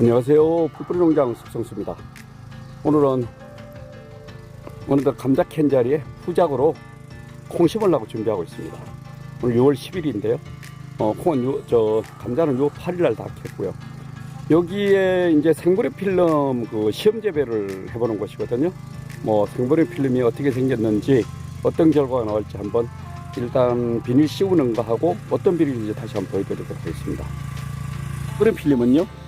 안녕하세요. 풀뿌리 농장 숙성수입니다. 오늘은 오늘도 감자 캔 자리에 후작으로 콩 심으려고 준비하고 있습니다. 오늘 6월 10일인데요. 어, 콩은 요, 저 감자는 요 8일 날 다 캤고요. 여기에 이제 생브레 필름 그 시험 재배를 해보는 곳이거든요. 뭐 생브레 필름이 어떻게 생겼는지 어떤 결과가 나올지 한번 일단 비닐 씌우는 거 하고 어떤 비닐인지 다시 한번 보여드리도록 하겠습니다. 브레 필름은요.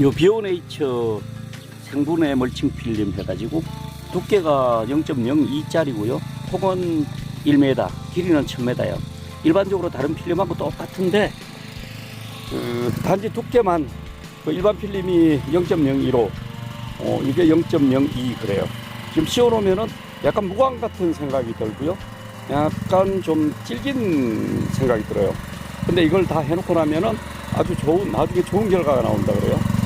요 비오네이처 생분해 멀칭 필름 해가지고 두께가 0.02짜리고요. 폭은 1m, 길이는 1000m요. 일반적으로 다른 필름하고 똑같은데 그 단지 두께만 그 일반 필름이 0.02로 어, 이게 0.02 그래요. 지금 씌워놓으면은 약간 무광 같은 생각이 들고요. 약간 좀 질긴 생각이 들어요. 근데 이걸 다 해놓고 나면은 아주 좋은 나중에 좋은 결과가 나온다 그래요.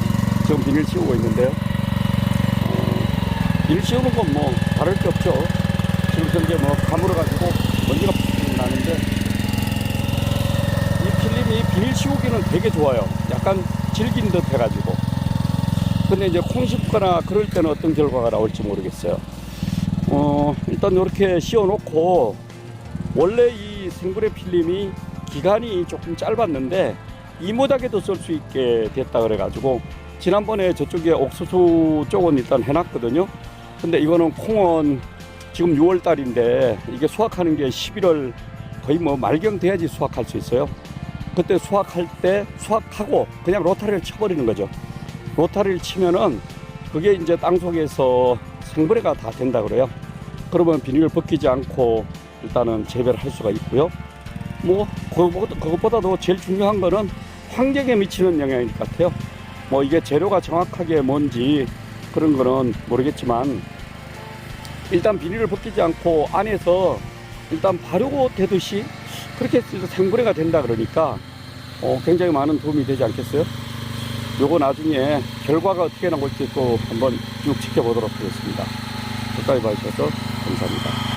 지금 비닐 씌우고 있는데요. 어, 비닐 씌우는 건 뭐 다를 게 없죠. 지금 현재 뭐 가물어가지고 먼지가 푹 나는데 이 필름이 비닐 씌우기는 되게 좋아요. 약간 질긴 듯 해가지고. 근데 이제 콩 심거나 그럴 때는 어떤 결과가 나올지 모르겠어요. 어, 일단 이렇게 씌워놓고 원래 이 생브레 필름이 기간이 조금 짧았는데 이모작에도 쓸 수 있게 됐다 그래가지고 지난번에 저쪽에 옥수수 쪽은 일단 해놨거든요. 근데 이거는 콩은 지금 6월 달인데 이게 수확하는 게 11월 거의 뭐 말경 돼야지 수확할 수 있어요. 그때 수확할 때 수확하고 그냥 로타리를 쳐버리는 거죠. 로타리를 치면은 그게 이제 땅 속에서 생분해가 다 된다 그래요. 그러면 비닐을 벗기지 않고 일단은 재배를 할 수가 있고요. 뭐 그것보다, 그것보다도 제일 중요한 거는 환경에 미치는 영향일 것 같아요. 뭐 이게 재료가 정확하게 뭔지 그런 거는 모르겠지만 일단 비닐을 벗기지 않고 안에서 일단 발효고 되듯이 그렇게 해서 생분해가 된다 그러니까 어, 굉장히 많은 도움이 되지 않겠어요? 요거 나중에 결과가 어떻게 나올지 또 한번 쭉 지켜보도록 하겠습니다. 끝까지 봐주셔서 감사합니다.